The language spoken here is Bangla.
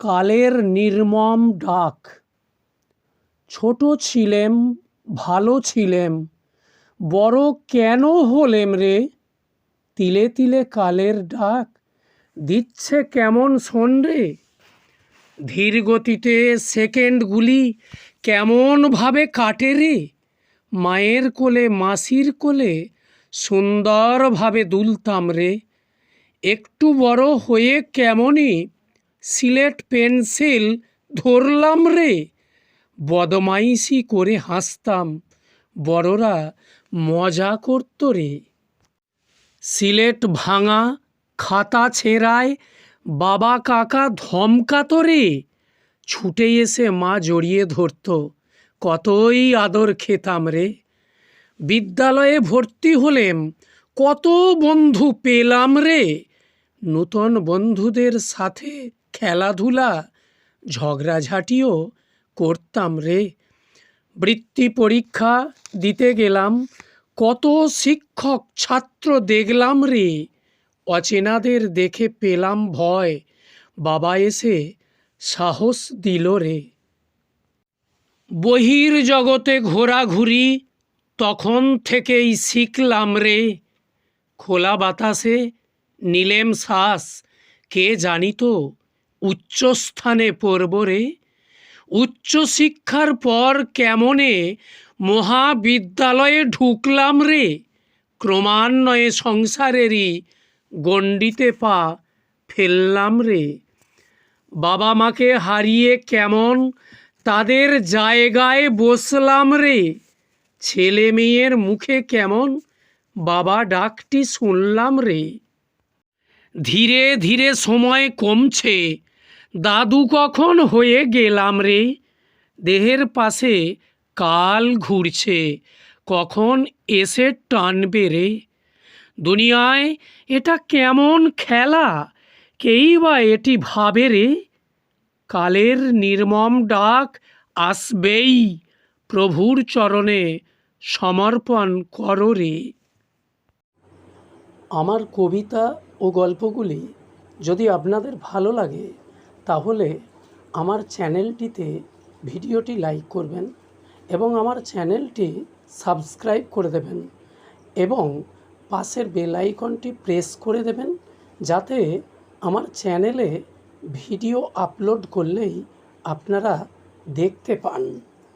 কালের নির্মম ডাক। ছোট ছিলেম, ভালো ছিলেম, বড় কেন হলেম রে? তিলে তিলে কালের ডাক দিচ্ছে কেমন রে ধীর গতিতে সেকেন্ডগুলি কেমনভাবে কাটে রে? মায়ের কোলে, মাসির কোলে সুন্দরভাবে দুলতাম রে। একটু বড় হয়ে কেমনই সিলেট পেন্সিল ধরলাম রে। বদমাইশি করে হাসতাম, বড়রা মজা করত রে। সিলেট ভাঙা খাতা ছেঁড়ায় বাবা কাকা ধমকাত রে। ছুটে এসে মা জড়িয়ে ধরতো, কতই আদর খেতাম রে। বিদ্যালয়ে ভর্তি হলেম, কত বন্ধু পেলাম রে। নূতন বন্ধুদের সাথে খেলাধুলা, ঝগড়াঝাটিও করতাম রে। বৃত্তি পরীক্ষা দিতে গেলাম, কত শিক্ষক ছাত্র দেখলাম রে। অচেনাদের দেখে পেলাম ভয়, বাবা এসে সাহস দিল রে। বহির জগতে ঘোরাঘুরি, তখন থেকেই শিখলাম রে। খোলা বাতাসে নিলেম শ্বাস কে জানিত উচ্চস্থানে পড়ব রে উচ্চশিক্ষার পর কেমনে মহাবিদ্যালয়ে ঢুকলাম রে? ক্রমান্বয়ে সংসারেরই গণ্ডিতে পা ফেললাম রে। বাবা মাকে হারিয়ে কেমন তাদের জায়গায় বসলাম রে? ছেলে মেয়ের মুখে কেমন বাবা ডাকটি শুনলাম রে। ধীরে ধীরে সময় কমছে দাদু কখন হয়ে গেলাম রে? দেহের পাশে কাল ঘুরছে, কখন এসে টানবে রে? দুনিয়ায় এটা কেমন খেলা, কেই বা এটি ভাবে রে? কালের নির্মম ডাক আসবেই, প্রভুর চরণে সমর্পণ করো রে। আমার কবিতা ও গল্পগুলি যদি আপনাদের ভালো লাগে তাহলে আমার চ্যানেলটিতে ভিডিওটি লাইক করবেন এবং আমার চ্যানেলটি সাবস্ক্রাইব করে দেবেন এবং পাশের বেল আইকনটি প্রেস করে দেবেন যাতে আমার চ্যানেলে ভিডিও আপলোড করলেই আপনারা দেখতে পান।